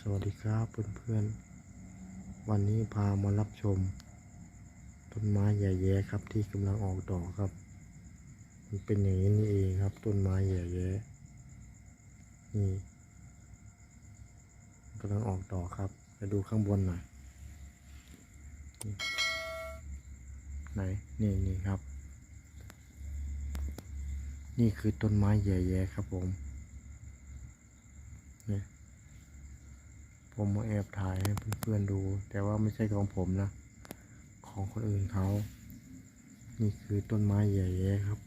สวัสดีครับเพื่อนๆ วันนี้พามารับชม ต้นไม้ใหญ่แย่ครับที่กำลังออกดอกครับ มันเป็นอย่างนี้นี่เองครับ ต้นไม้ใหญ่แย่นี่กำลังออกดอกครับไปดูข้างบนหน่อยไหนนี่นี่ครับ นี่คือต้นไม้ใหญ่แย่ครับผมเนี่ย ผมมาแอบถ่ายให้เพื่อนๆดู แต่ว่าไม่ใช่ของผมนะ ของคนอื่นเขา นี่คือต้นไม้ใหญ่แย่ครับ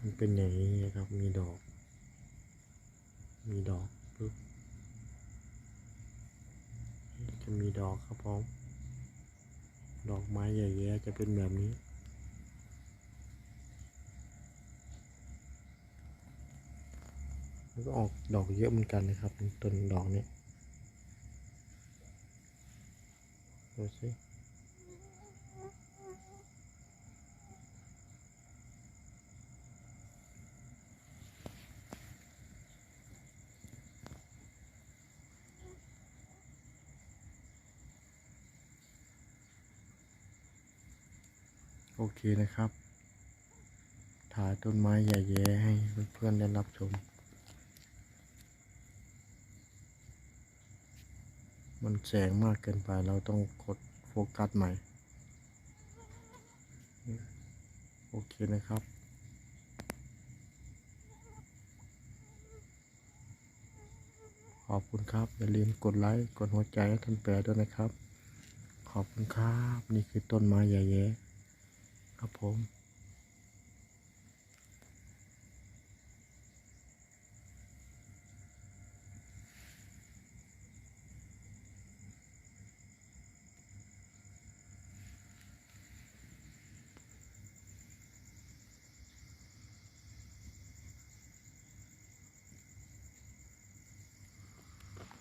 มันเป็นอย่างนี้ครับ มีดอก มีดอกปุ๊บจะมีดอกครับผมดอกไม้ใหญ่แย่จะเป็นแบบนี้แล้วก็ออกดอกเยอะเหมือนกันนะครับต้นดอกนี้ย ดูสิโอเคนะครับ ถ่ายต้นไม้ใหญ่แย่ให้เพื่อนๆได้รับชม มันแสงมากเกินไปเราต้องกดโฟกัสใหม่ โอเคนะครับขอบคุณครับ อย่าลืมกดไลค์ กดหัวใจให้ท่านแปรด้วยนะครับ ขอบคุณครับ นี่คือต้นไม้ใหญ่แย่ครับผม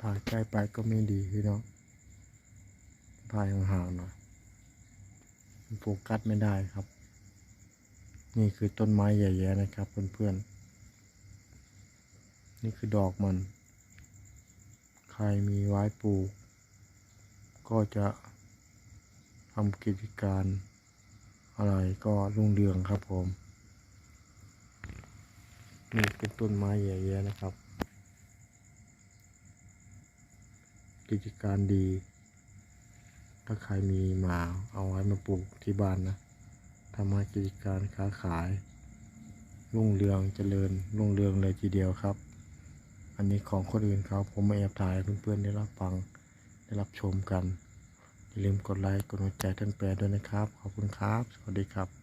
ถ่ายใกล้ไปก็ไม่ดีพี่น้องถ่ายห่างๆหน่อยโฟกัสไม่ได้ครับ นี่คือต้นไม้ใหญ่ๆนะครับเพื่อนๆ นี่คือดอกมัน ใครมีไว้ปลูก ก็จะทำกิจการอะไรก็รุ่งเรืองครับผม นี่เป็นต้นไม้ใหญ่ๆนะครับ กิจการดี ถ้าใครมีมาเอาไว้มาปลูกที่บ้านนะทำให้กิจการค้าขายรุ่งเรืองเจริญรุ่งเรืองเลยทีเดียวครับ อันนี้ของคนอื่นเขาผมมาแอบถ่ายเพื่อนๆได้รับฟังได้รับชมกันอย่าลืมกดไลค์กดหัวใจท่านแปรด้วยนะครับ ขอบคุณครับ สวัสดีครับ